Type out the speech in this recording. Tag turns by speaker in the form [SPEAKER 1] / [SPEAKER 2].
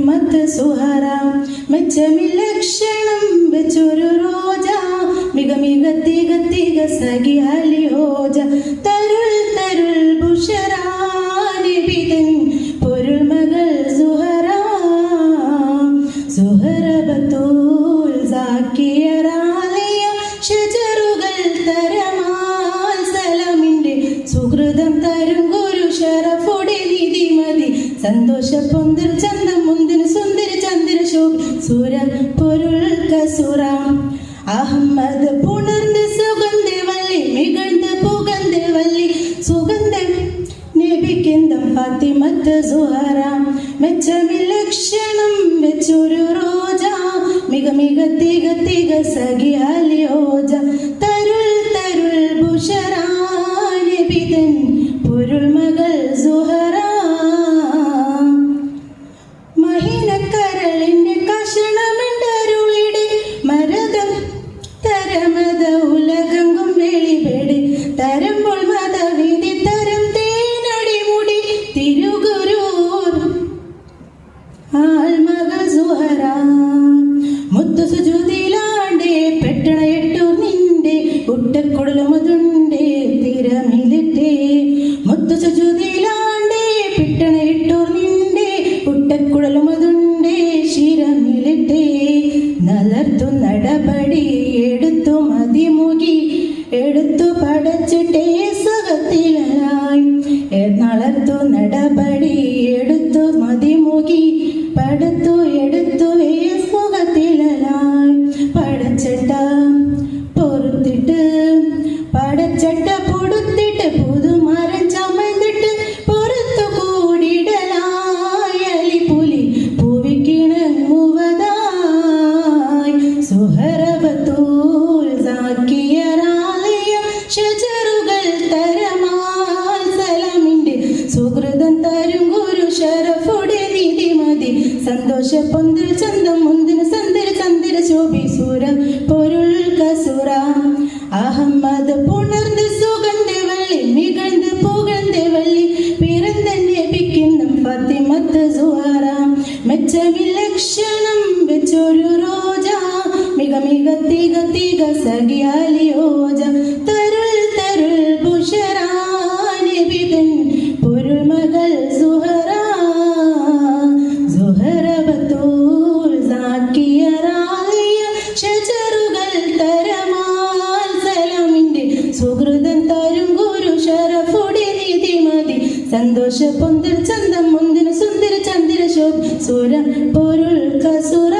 [SPEAKER 1] നബിക്കിന്തം സുഹറ മെച്ചമി ലക്ഷണം വെച്ചൊരു റോജ മിക മിക തിക തിക സഖി അലി ഹോജ തരുൾ തരുൾ ബുഷറ നബിതൻ പൊരുൾ മകൾ സുഹറ സുഹറ ബത്തൂൽ സാക്കിയറാലയ ഷജറുകൾ തരമാൽ സലമിന്റെ സുഹൃതം തരും ഗുരു ഷറഫുടെ നിധി മതി സന്തോഷ പൊന്തൽ ചന്തം പൊരുൾ കസുര അഹമ്മദ് പുണർന്ന് സുഗന്ധ വള്ളി മികഴ്ന്ന് പുകന്ത വള്ളി. സുഗന്ധം നബിക്കെന്തം ഫാത്തിമത്ത് സുഹറ. லட்சணம் വെച്ചൊരു തരമ്പോൾ മതവിധി തരം തേനടിമുടി തിരുഗുരൂർ ആൽമക സുഹറ മുത്തു സുജുതിലാണ്ടേ പെട്ടണ എട്ടൂർ നിന്റെ ഉട്ടക്കൊടലുമതുണ്ടേ തിരമിലിട്ടേ. മുത്തു സുജുതിലാണ്ടേ പെട്ടണ എട്ടൂർ നിന്റെ ഉട്ടക്കുഴലുമതുണ്ടേ ശിരമിലിട്ടേ. നലർത്തു നടപടി എടുത്തു പടച്ചിട്ടേ സുഖത്തിലായി നളർത്തു നടപടി എടുത്തു മതിമുകി. പടുത്തു സന്തോഷ പൊന്തിൽ ചന്തം മുന്തിന് സന്ദര ചന്ദ്ര ശോഭി സൂര പൊരുൾ കസുര അഹമ്മദ് പുണർന്ന് സുഗന്ധ വള്ളി മികഴ്ന്ന് പുകഴ്ന്ന വള്ളി പിറന്ന നബിക്കിന്നും ഫത്തിമത്ത് സുഹറ സന്തോഷ പൊന്തിൽ ചന്തം മുന്തിന് സുന്ദര ചന്ദിര ശോഭ സുര പൊരുൾ കസുര